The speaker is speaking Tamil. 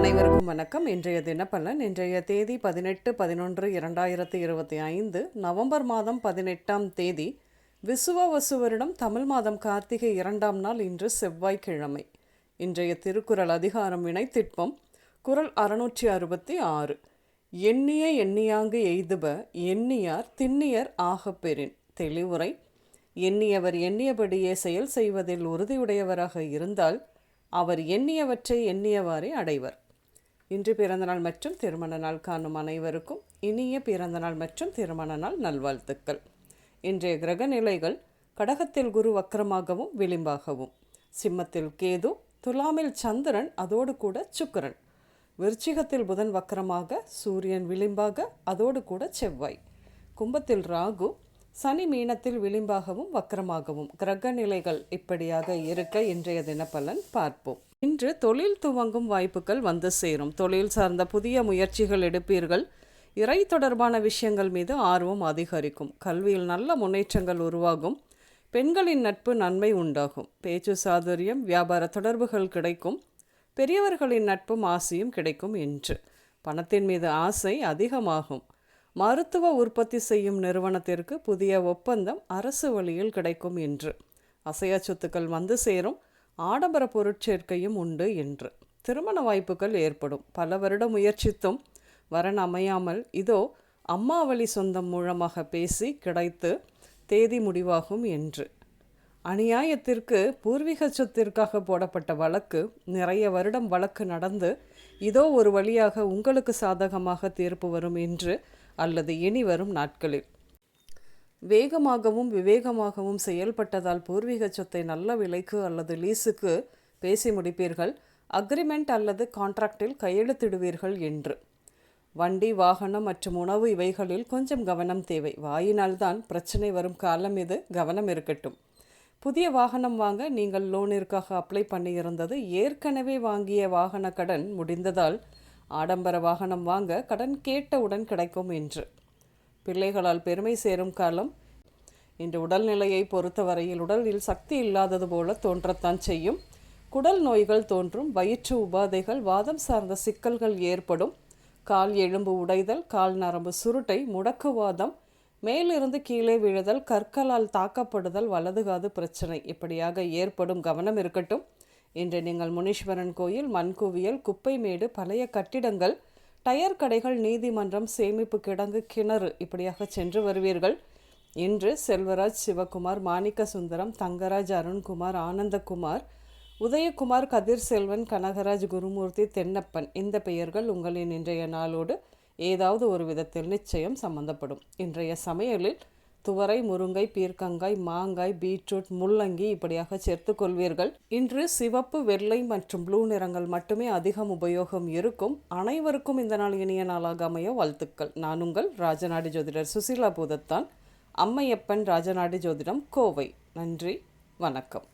வணக்கம். இன்றைய தினப்பலன் இன்றைய தேதி பதினெட்டு பதினொன்று இரண்டாயிரத்தி இருபத்தி ஐந்து நவம்பர் மாதம் பதினெட்டாம் தேதி விசுவவசு வருடம் தமிழ் மாதம் கார்த்திகை இரண்டாம் நாள் இன்று செவ்வாய்க்கிழமை. இன்றைய திருக்குறள் அதிகாரம் வினைத்திட்பம் குறள் அறுநூற்றி அறுபத்தி ஆறு. எண்ணிய எண்ணியாங்கு எய்துப எண்ணியார் திண்ணியர் ஆகப்பெறின் தெளிவுரை எண்ணியவர் எண்ணியபடியே செயல் செய்வதில் உறுதியுடையவராக இருந்தால் அவர் எண்ணியவற்றை எண்ணியவாறே அடைவர். இன்று பிறந்தநாள் மற்றும் திருமண நாள் காணும் அனைவருக்கும் இனிய பிறந்தநாள் மற்றும் திருமண நாள் நல்வாழ்த்துக்கள். இன்றைய கிரக நிலைகள் கடகத்தில் குரு வக்கரமாகவும் விளிம்பாகவும். சிம்மத்தில் கேது துலாமில் சந்திரன் அதோடு கூட சுக்கரன். விருச்சிகத்தில் புதன் வக்கரமாக சூரியன் விளிம்பாக அதோடு கூட செவ்வாய். கும்பத்தில் ராகு சனி மீனத்தில் விளிம்பாகவும் வக்கரமாகவும். கிரக நிலைகள் இப்படியாக இருக்க இன்றைய தினப்பலன் பார்ப்போம். இன்று தொழில் துவங்கும் வாய்ப்புகள் வந்து சேரும். தொழில் சார்ந்த புதிய முயற்சிகள் எடுப்பீர்கள். இறை தொடர்பான விஷயங்கள் மீது ஆர்வம் அதிகரிக்கும். கல்வியில் நல்ல முன்னேற்றங்கள் உருவாகும். பெண்களின் நட்பு நன்மை உண்டாகும். பேச்சு சாதுரியம் வியாபார தொடர்புகள் கிடைக்கும். பெரியவர்களின் நட்பும் ஆசையும் கிடைக்கும் என்று பணத்தின் மீது ஆசை அதிகமாகும். மருத்துவ உற்பத்தி செய்யும் நிறுவனத்திற்கு புதிய ஒப்பந்தம் அரசு வழியில் கிடைக்கும் என்று அசையா சொத்துக்கள் வந்து சேரும். ஆடம்பர பொருட்சேர்க்கையும் உண்டு என்று. திருமண வாய்ப்புகள் ஏற்படும். பல வருட முயற்சித்தும் வரன் அமையாமல் இதோ அம்மாவளி சொந்தம் மூலமாக பேசி கிடைத்து தேதி முடிவாகும் என்று. அநியாயத்திற்கு பூர்வீக சொத்திற்காக போடப்பட்ட வழக்கு நிறைய வருடம் வழக்கு நடந்து இதோ ஒரு வழியாக உங்களுக்கு சாதகமாக தீர்ப்பு வரும் என்று அல்லது இனி வரும் நாட்களில். வேகமாகவும் விவேகமாகவும் செயல்பட்டதால் பூர்வீக சொத்தை நல்ல விலைக்கு அல்லது லீஸுக்கு பேசி முடிப்பீர்கள். அக்ரிமெண்ட் அல்லது கான்ட்ராக்டில் கையெழுத்திடுவீர்கள் என்று. வண்டி வாகனம் மற்றும் உணவு இவைகளில் கொஞ்சம் கவனம் தேவை. வாயினால்தான் பிரச்சனை வரும் காலம் இது. கவனம் இருக்கட்டும். புதிய வாகனம் வாங்க நீங்கள் லோனிற்காக அப்ளை பண்ணியிருந்தது. ஏற்கனவே வாங்கிய வாகன கடன் முடிந்ததால் ஆடம்பர வாகனம் வாங்க கடன் கேட்டவுடன் கிடைக்கும் என்று. பிள்ளைகளால் பெருமை சேரும் காலம். இன்று உடல்நிலையை பொறுத்தவரையில் உடலில் சக்தி இல்லாதது போல தோன்றத்தான் செய்யும். குடல் நோய்கள் தோன்றும் வயிற்று உபாதைகள் வாதம் சார்ந்த சிக்கல்கள் ஏற்படும். கால் எலும்பு உடைதல் கால் நரம்பு சுருட்டை முடக்குவாதம் மேலிருந்து கீழே விழுதல் கற்களால் தாக்கப்படுதல் வலதுகாது பிரச்சனை இப்படியாக ஏற்படும் கவனம் இருக்கட்டும். இன்று நீங்கள் முனீஸ்வரன் கோயில் மண்குவியல் குப்பைமேடு பழைய கட்டிடங்கள் டயர் கடைகள் நீதிமன்றம் சேமிப்பு கிடங்கு கிணறு இப்படியாக சென்று வருவீர்கள். இன்று செல்வராஜ் சிவகுமார் மாணிக்க சுந்தரம் தங்கராஜ் அருண்குமார் ஆனந்தகுமார் உதயகுமார் கதிர் செல்வன் கனகராஜ் குருமூர்த்தி தென்னப்பன் இந்த பெயர்கள் உங்களின் இன்றைய நாளோடு ஏதாவது ஒரு விதத்தில் நிச்சயம் சம்பந்தப்படும். இன்றைய சமையலில் துவரை முருங்கை பீர்க்கங்காய் மாங்காய் பீட்ரூட் முள்ளங்கி இப்படியாக சேர்த்து கொள்வீர்கள். இன்று சிவப்பு வெள்ளை மற்றும் ப்ளூ நிறங்கள் மட்டுமே அதிகம் உபயோகம் இருக்கும். அனைவருக்கும் இந்த நாள் இனிய நாளாக அமைய வாழ்த்துக்கள். நான் உங்கள் ராஜநாடி ஜோதிடர் சுசீலா பூதத்தான். அம்மையப்பன் ராஜநாடி ஜோதிடம் கோவை. நன்றி. வணக்கம்.